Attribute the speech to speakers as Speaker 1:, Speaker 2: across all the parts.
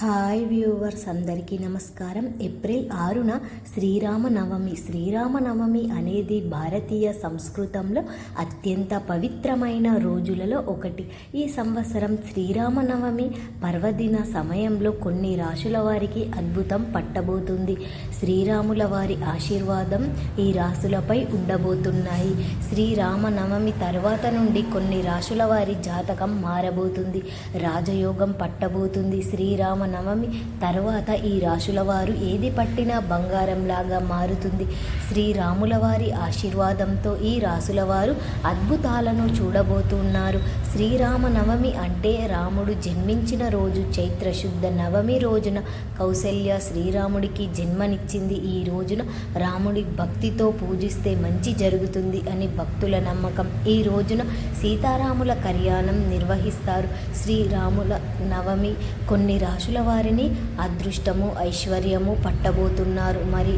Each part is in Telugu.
Speaker 1: హాయ్ వ్యూవర్స్ అందరికీ నమస్కారం. ఏప్రిల్ ఆరున శ్రీరామనవమి. శ్రీరామనవమి అనేది భారతీయ సంస్కృతంలో అత్యంత పవిత్రమైన రోజులలో ఒకటి. ఈ సంవత్సరం శ్రీరామనవమి పర్వదిన సమయంలో కొన్ని రాశుల వారికి అద్భుతం పట్టబోతుంది. శ్రీరాముల వారి ఆశీర్వాదం ఈ రాశులపై ఉండబోతున్నాయి. శ్రీరామనవమి తర్వాత నుండి కొన్ని రాశుల వారి జాతకం మారబోతుంది. రాజయోగం పట్టబోతుంది. శ్రీరామ నవమి. తర్వాత ఈ రాశుల వారు ఏది పట్టినా బంగారంలాగా మారుతుంది. శ్రీరాముల వారి ఆశీర్వాదంతో ఈ రాశుల వారు అద్భుతాలను చూడబోతున్నారు. శ్రీరామ నవమి అంటే రాముడు జన్మించిన రోజు చైత్ర శుద్ధ నవమి రోజున కౌశల్య శ్రీరాముడికి జన్మనిచ్చింది. ఈ రోజున రాముడి భక్తితో పూజిస్తే మంచి జరుగుతుంది అని భక్తుల నమ్మకం. ఈ రోజున సీతారాముల కళ్యాణం నిర్వహిస్తారు. శ్రీరాముల నవమి కొన్ని రాశుల వారిని అదృష్టము ఐశ్వర్యము పట్టబోతున్నారు. మరి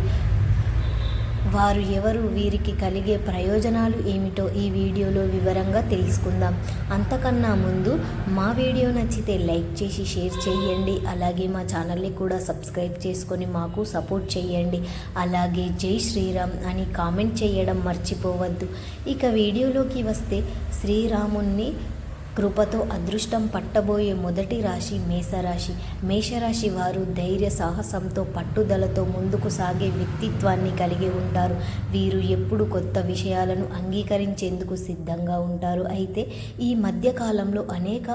Speaker 1: వారు ఎవరు వీరికి కలిగే ప్రయోజనాలు ఏమిటో ఈ వీడియోలో వివరంగా తెలుసుకుందాం. అంతకన్నా ముందు మా వీడియో నచ్చితే లైక్ చేసి షేర్ చేయండి. అలాగే మా ఛానల్ని కూడా సబ్స్క్రైబ్ చేసుకొని మాకు సపోర్ట్ చేయండి. అలాగే జై శ్రీరామ్ అని కామెంట్ చేయడం మర్చిపోవద్దు. ఇక వీడియోలోకి వస్తే శ్రీరాముణ్ణి కృపతో అదృష్టం పట్టబోయే మొదటి రాశి మేషరాశి. మేషరాశి వారు ధైర్య సాహసంతో పట్టుదలతో ముందుకు సాగే వ్యక్తిత్వాన్ని కలిగి ఉంటారు. వీరు ఎప్పుడు కొత్త విషయాలను అంగీకరించేందుకు సిద్ధంగా ఉంటారు. అయితే ఈ మధ్యకాలంలో అనేక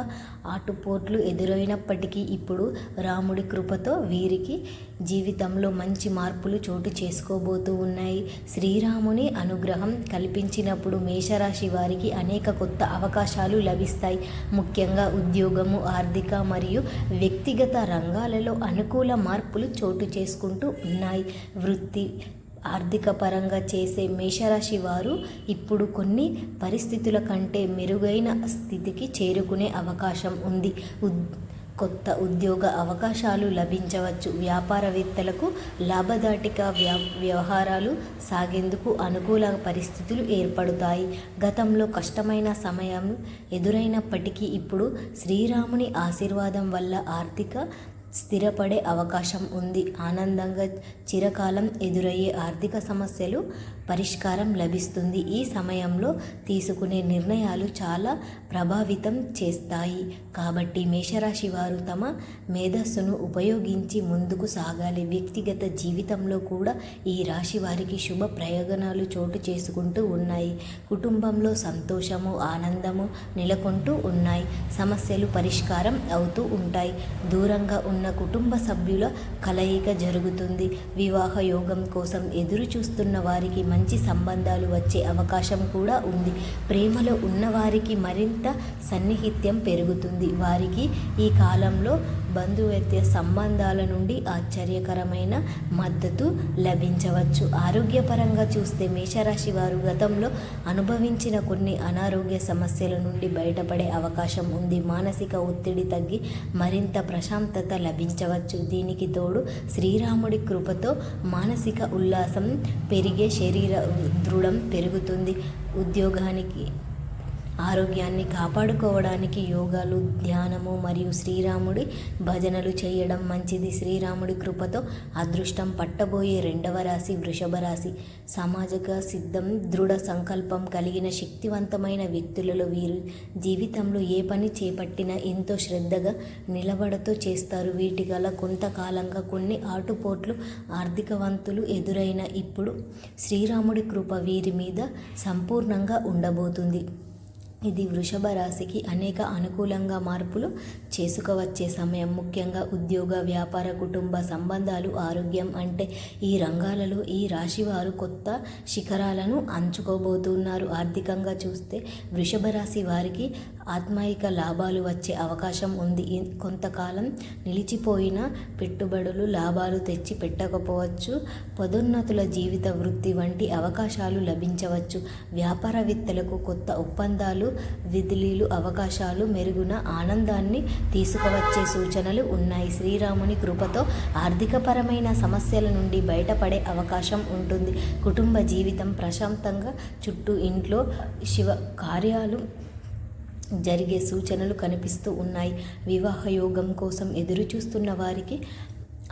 Speaker 1: ఆటుపోట్లు ఎదురైనప్పటికీ ఇప్పుడు రాముడి కృపతో వీరికి జీవితంలో మంచి మార్పులు చోటు చేసుకోబోతూ ఉన్నాయి. శ్రీరాముని అనుగ్రహం కల్పించినప్పుడు మేషరాశి వారికి అనేక కొత్త అవకాశాలు లభిస్తాయి. ముఖ్యంగా ఉద్యోగము ఆర్థిక మరియు వ్యక్తిగత రంగాలలో అనుకూల మార్పులు చోటు చేసుకుంటూ ఉన్నాయి. వృత్తి ఆర్థిక పరంగా చేసే మేషరాశి వారు ఇప్పుడు కొన్ని పరిస్థితుల కంటే మెరుగైన స్థితికి చేరుకునే అవకాశం ఉంది. ఉద్ కొత్త ఉద్యోగ అవకాశాలు లభించవచ్చు. వ్యాపారవేత్తలకు లాభదాటిక వ్యా వ్యవహారాలు సాగేందుకు అనుకూల పరిస్థితులు ఏర్పడతాయి. గతంలో కష్టమైన సమయం ఎదురైనప్పటికీ ఇప్పుడు శ్రీరాముని ఆశీర్వాదం వల్ల ఆర్థిక స్థిరపడే అవకాశం ఉంది. ఆనందంగా చిరకాలం ఎదురయ్యే ఆర్థిక సమస్యలు పరిష్కారం లభిస్తుంది. ఈ సమయంలో తీసుకునే నిర్ణయాలు చాలా ప్రభావితం చేస్తాయి. కాబట్టి మేషరాశి వారు తమ మేధస్సును ఉపయోగించి ముందుకు సాగాలి. వ్యక్తిగత జీవితంలో కూడా ఈ రాశి వారికి శుభ ప్రయోజనాలు చోటు చేసుకుంటూ ఉన్నాయి. కుటుంబంలో సంతోషము ఆనందము నెలకొంటూ ఉన్నాయి. సమస్యలు పరిష్కారం అవుతూ ఉంటాయి. దూరంగా ఉన్న కుటుంబ సభ్యుల కలయిక జరుగుతుంది. వివాహ యోగం కోసం ఎదురు చూస్తున్న వారికి మంచి సంబంధాలు వచ్చే అవకాశం కూడా ఉంది. ప్రేమలో ఉన్నవారికి మరింత సన్నిహిత్యం పెరుగుతుంది. వారికి ఈ కాలంలో బంధువేత్య సంబంధాల నుండి ఆశ్చర్యకరమైన మద్దతు లభించవచ్చు. ఆరోగ్యపరంగా చూస్తే మేషరాశి వారు గతంలో అనుభవించిన కొన్ని అనారోగ్య సమస్యల నుండి బయటపడే అవకాశం ఉంది. మానసిక ఒత్తిడి తగ్గి మరింత ప్రశాంతత లభించవచ్చు. దీనికి తోడు శ్రీరాముడి కృపతో మానసిక ఉల్లాసం పెరిగే శరీర దృఢం పెరుగుతుంది. ఉద్యోగానికి ఆరోగ్యాన్ని కాపాడుకోవడానికి యోగాలు ధ్యానము మరియు శ్రీరాముడి భజనలు చేయడం మంచిది. శ్రీరాముడి కృపతో అదృష్టం పట్టబోయే రెండవ రాశి వృషభ రాశి. సామాజిక సిద్ధం దృఢ సంకల్పం కలిగిన శక్తివంతమైన వ్యక్తులలో వీరు జీవితంలో ఏ పని చేపట్టినా ఎంతో శ్రద్ధగా నిలబడతో చేస్తారు. వీటి గల కొంతకాలంగా కొన్ని ఆటుపోట్లు ఆర్థికవంతులు ఎదురైన ఇప్పుడు శ్రీరాముడి కృప వీరి మీద సంపూర్ణంగా ఉండబోతుంది. ఇది వృషభ రాశికి అనేక అనుకూలంగా మార్పులు చేసుకువచ్చే సమయం. ముఖ్యంగా ఉద్యోగ వ్యాపార కుటుంబ సంబంధాలు ఆరోగ్యం అంటే ఈ రంగాలలో ఈ రాశి వారు కొత్త శిఖరాలను అంచుకోబోతున్నారు. ఆర్థికంగా చూస్తే వృషభ రాశి వారికి ఆత్మయిక లాభాలు వచ్చే అవకాశం ఉంది. కొంతకాలం నిలిచిపోయిన పెట్టుబడులు లాభాలు తెచ్చి పెట్టకపోవచ్చు. పదోన్నతుల జీవిత వృత్తి వంటి అవకాశాలు లభించవచ్చు. వ్యాపారవేత్తలకు కొత్త ఒప్పందాలు విధులీలు అవకాశాలు మెరుగున ఆనందాన్ని తీసుకువచ్చే సూచనలు ఉన్నాయి. శ్రీరాముని కృపతో ఆర్థికపరమైన సమస్యల నుండి బయటపడే అవకాశం ఉంటుంది. కుటుంబ జీవితం ప్రశాంతంగా చుట్టూ ఇంట్లో శివ కార్యాలు జరిగే సూచనలు కనిపిస్తూ ఉన్నాయి. వివాహ యోగం కోసం ఎదురు చూస్తున్న వారికి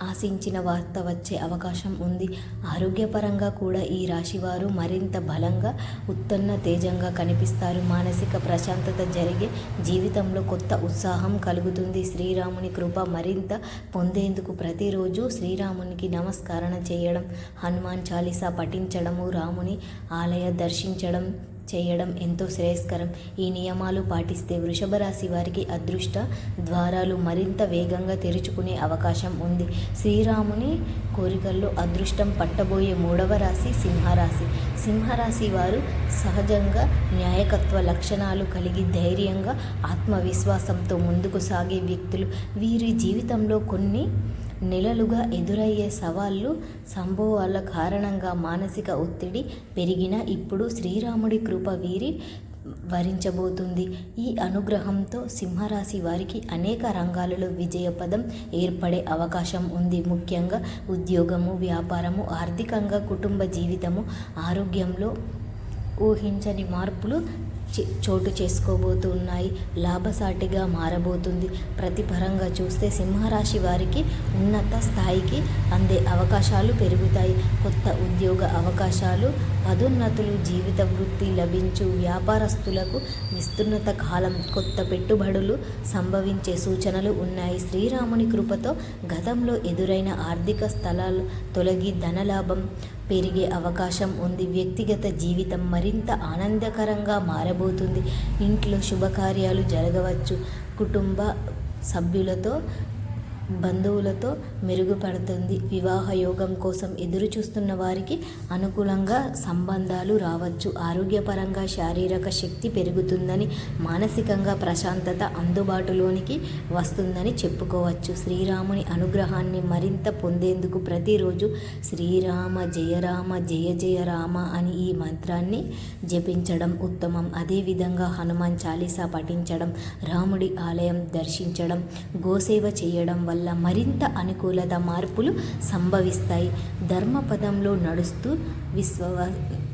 Speaker 1: ఆశించిన వార్త వచ్చే అవకాశం ఉంది. ఆరోగ్యపరంగా కూడా ఈ రాశివారు మరింత బలంగా ఉత్తన్న తేజంగా కనిపిస్తారు. మానసిక ప్రశాంతత జరిగే జీవితంలో కొత్త ఉత్సాహం కలుగుతుంది. శ్రీరాముని కృప మరింత పొందేందుకు ప్రతిరోజు శ్రీరామునికి నమస్కరణ చేయడం హనుమాన్ చాలీసా పఠించడము రాముని ఆలయ దర్శించడం చేయడం ఎంతో శ్రేయస్కరం. ఈ నియమాలు పాటిస్తే వృషభ రాశి వారికి అదృష్ట ద్వారాలు మరింత వేగంగా తెరుచుకునే అవకాశం ఉంది. శ్రీరాముని కోరికల్లో అదృష్టం పట్టబోయే మూడవ రాశి సింహరాశి. సింహరాశి వారు సహజంగా న్యాయకత్వ లక్షణాలు కలిగి ధైర్యంగా ఆత్మవిశ్వాసంతో ముందుకు సాగే వ్యక్తులు. వీరి జీవితంలో కొన్ని నెలలుగా ఎదురయ్యే సవాళ్ళు సంభవాల కారణంగా మానసిక ఒత్తిడి పెరిగిన ఇప్పుడు శ్రీరాముడి కృప వీరి వరించబోతుంది. ఈ అనుగ్రహంతో సింహరాశి వారికి అనేక రంగాలలో విజయపదం ఏర్పడే అవకాశం ఉంది. ముఖ్యంగా ఉద్యోగము వ్యాపారము ఆర్థికంగా కుటుంబ జీవితము ఆరోగ్యంలో ఊహించని మార్పులు చోటు చేసుకోబోతున్నాయి. లాభసాటిగా మారబోతుంది. ప్రతిపరంగా చూస్తే సింహరాశి వారికి ఉన్నత స్థాయికి అందే అవకాశాలు పెరుగుతాయి. కొత్త ఉద్యోగ అవకాశాలు పదోన్నతులు జీవిత వృత్తి లభించు వ్యాపారస్తులకు విస్తున్నత కాలం కొత్త పెట్టుబడులు సంభవించే సూచనలు ఉన్నాయి. శ్రీరాముని కృపతో గతంలో ఎదురైన ఆర్థిక స్థలాలు తొలగి ధనలాభం పెరిగే అవకాశం ఉంది. వ్యక్తిగత జీవితం మరింత ఆనందకరంగా మారబోతుంది. ఇంట్లో శుభకార్యాలు జరగవచ్చు. కుటుంబ సభ్యులతో బంధువులతో మెరుగుపడుతుంది. వివాహ యోగం కోసం ఎదురు చూస్తున్న వారికి అనుకూలంగా సంబంధాలు రావచ్చు. ఆరోగ్యపరంగా శారీరక శక్తి పెరుగుతుందని మానసికంగా ప్రశాంతత అందుబాటులోనికి వస్తుందని చెప్పుకోవచ్చు. శ్రీరాముని అనుగ్రహాన్ని మరింత పొందేందుకు ప్రతిరోజు శ్రీరామ జయరామ జయ జయ రామ అని ఈ మంత్రాన్ని జపించడం ఉత్తమం. అదేవిధంగా హనుమాన్ చాలీసా పఠించడం రాముడి ఆలయం దర్శించడం గోసేవ చేయడం వల్ల మరింత అనుకూలత మార్పులు సంభవిస్తాయి. ధర్మపదంలో నడుస్తూ విశ్వ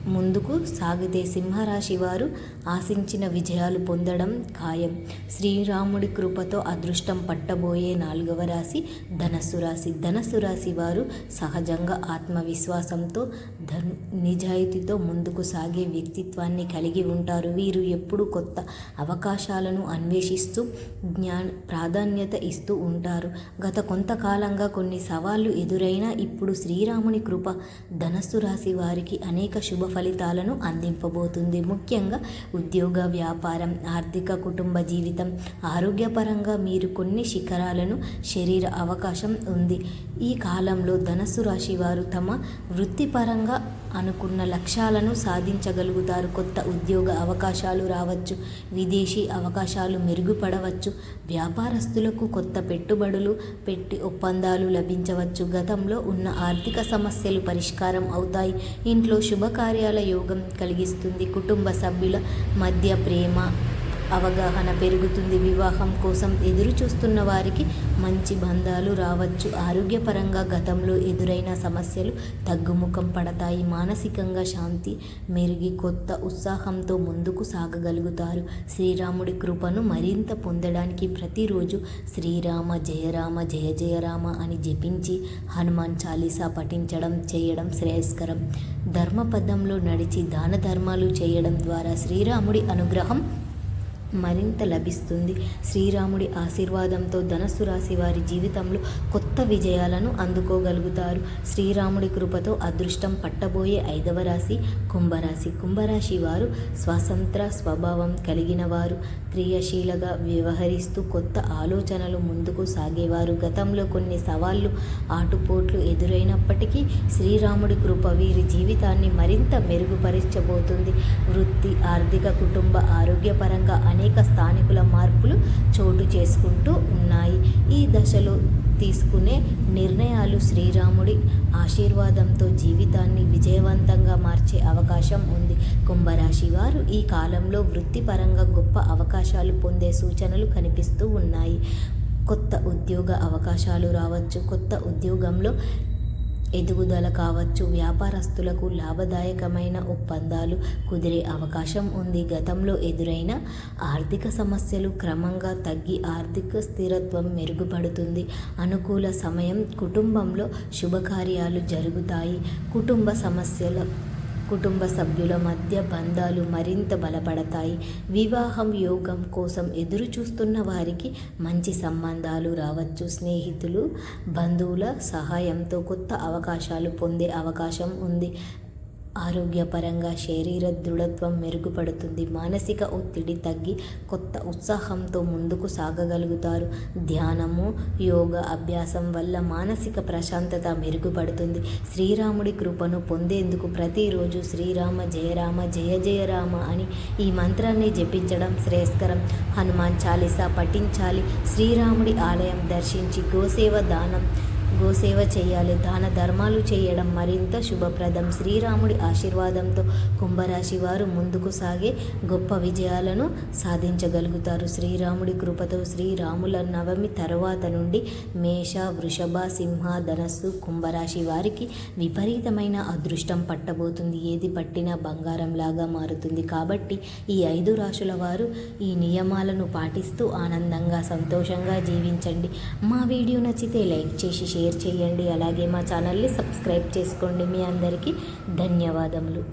Speaker 1: ముందుకు సాగితే సింహరాశి వారు ఆశించిన విజయాలు పొందడం ఖాయం. శ్రీరాముడి కృపతో అదృష్టం పట్టబోయే నాలుగవ రాశి ధనస్సు రాశి. ధనస్సు రాశి వారు సహజంగా ఆత్మవిశ్వాసంతో ధన్ నిజాయితీతో ముందుకు సాగే వ్యక్తిత్వాన్ని కలిగి ఉంటారు. వీరు ఎప్పుడు కొత్త అవకాశాలను అన్వేషిస్తూ జ్ఞా ప్రాధాన్యత ఇస్తూ ఉంటారు. గత కొంతకాలంగా కొన్ని సవాళ్ళు ఎదురైనా ఇప్పుడు శ్రీరాముని కృప ధనస్సు రాశి వారికి అనేక శుభ ఫలితాలను అందింపబోతుంది. ముఖ్యంగా ఉద్యోగ వ్యాపారం ఆర్థిక కుటుంబ జీవితం ఆరోగ్యపరంగా మీరు కొన్ని శిఖరాలను శరీర అవకాశం ఉంది. ఈ కాలంలో ధనస్సు రాశి వారు తమ వృత్తిపరంగా అనుకున్న లక్ష్యాలను సాధించగలుగుతారు. కొత్త ఉద్యోగ అవకాశాలు రావచ్చు విదేశీ అవకాశాలు మెరుగుపడవచ్చు వ్యాపారస్తులకు కొత్త పెట్టుబడులు పెట్టి ఒప్పందాలు లభించవచ్చు. గతంలో ఉన్న ఆర్థిక సమస్యలు పరిష్కారం అవుతాయి. ఇంట్లో శుభకార్యాల యోగం కలిగిస్తుంది. కుటుంబ సభ్యుల మధ్య ప్రేమ అవగాహన పెరుగుతుంది. వివాహం కోసం ఎదురు చూస్తున్న వారికి మంచి బంధాలు రావచ్చు. ఆరోగ్యపరంగా గతంలో ఎదురైన సమస్యలు తగ్గుముఖం పడతాయి. మానసికంగా శాంతి మెరిగి కొత్త ఉత్సాహంతో ముందుకు సాగగలుగుతారు. శ్రీరాముడి కృపను మరింత పొందడానికి ప్రతిరోజు శ్రీరామ జయరామ జయ జయరామ అని జపించి హనుమాన్ చాలీసా పఠించడం చేయడం శ్రేయస్కరం. ధర్మపదంలో నడిచి దాన ధర్మాలు చేయడం ద్వారా శ్రీరాముడి అనుగ్రహం మరింత లభిస్తుంది. శ్రీరాముడి ఆశీర్వాదంతో ధనస్సు రాశి వారి జీవితంలో కొత్త విజయాలను అందుకోగలుగుతారు. శ్రీరాముడి కృపతో అదృష్టం పట్టబోయే ఐదవ రాశి కుంభరాశి. కుంభరాశి వారు స్వతంత్ర స్వభావం కలిగిన వారు క్రియాశీలగా వ్యవహరిస్తూ కొత్త ఆలోచనలు ముందుకు సాగేవారు. గతంలో కొన్ని సవాళ్ళు ఆటుపోట్లు ఎదురైన ఎదురైనప్పటికీ శ్రీరాముడి కృప వీరి జీవితాన్ని మరింత మెరుగుపరచబోతుంది. వృత్తి ఆర్థిక కుటుంబ ఆరోగ్యపరంగా అనేక స్థానికుల మార్పులు చోటు చేసుకుంటూ ఉన్నాయి. ఈ దశలో తీసుకునే నిర్ణయాలు శ్రీరాముడి ఆశీర్వాదంతో జీవితాన్ని విజయవంతంగా మార్చే అవకాశం ఉంది. కుంభరాశి వారు ఈ కాలంలో వృత్తిపరంగా గొప్ప అవకాశాలు పొందే సూచనలు కనిపిస్తూ ఉన్నాయి. కొత్త ఉద్యోగ అవకాశాలు రావచ్చు. కొత్త ఉద్యోగంలో ఎదుగుదల కావచ్చు. వ్యాపారస్తులకు లాభదాయకమైన ఒప్పందాలు కుదిరే అవకాశం ఉంది. గతంలో ఎదురైన ఆర్థిక సమస్యలు క్రమంగా తగ్గి ఆర్థిక స్థిరత్వం మెరుగుపడుతుంది. అనుకూల సమయం కుటుంబంలో శుభకార్యాలు జరుగుతాయి. కుటుంబ సమస్యల కుటుంబ సభ్యుల మధ్య బంధాలు మరింత బలపడతాయి. వివాహం యోగం కోసం ఎదురు చూస్తున్న వారికి మంచి సంబంధాలు రావచ్చు. స్నేహితులు బంధువుల సహాయంతో కొత్త అవకాశాలు పొందే అవకాశం ఉంది. ఆరోగ్యపరంగా శరీర దృఢత్వం మెరుగుపడుతుంది. మానసిక ఒత్తిడి తగ్గి కొత్త ఉత్సాహంతో ముందుకు సాగగలుగుతారు. ధ్యానము యోగ అభ్యాసం వల్ల మానసిక ప్రశాంతత మెరుగుపడుతుంది. శ్రీరాముడి కృపను పొందేందుకు ప్రతిరోజు శ్రీరామ జయరామ జయ జయరామ అని ఈ మంత్రాన్ని జపించడం శ్రేయస్కరం. హనుమాన్ చాలీసా పఠించాలి. శ్రీరాముడి ఆలయం దర్శించి గోసేవ దానం గోసేవ చేయాలి. దాన ధర్మాలు చేయడం మరింత శుభప్రదం. శ్రీరాముడి ఆశీర్వాదంతో కుంభరాశి వారు ముందుకు సాగే గొప్ప విజయాలను సాధించగలుగుతారు. శ్రీరాముడి కృపతో శ్రీరాముల నవమి తరువాత నుండి మేష వృషభ సింహ ధనస్సు కుంభరాశి వారికి విపరీతమైన అదృష్టం పట్టబోతుంది. ఏది పట్టినా బంగారంలాగా మారుతుంది. కాబట్టి ఈ ఐదు రాశుల వారు ఈ నియమాలను పాటిస్తూ ఆనందంగా సంతోషంగా జీవించండి. మా వీడియో నచ్చితే లైక్ చేసి షేర్ చేయండి. అలాగే మా ఛానల్ని సబ్స్క్రైబ్ చేసుకోండి. మీ అందరికీ ధన్యవాదములు.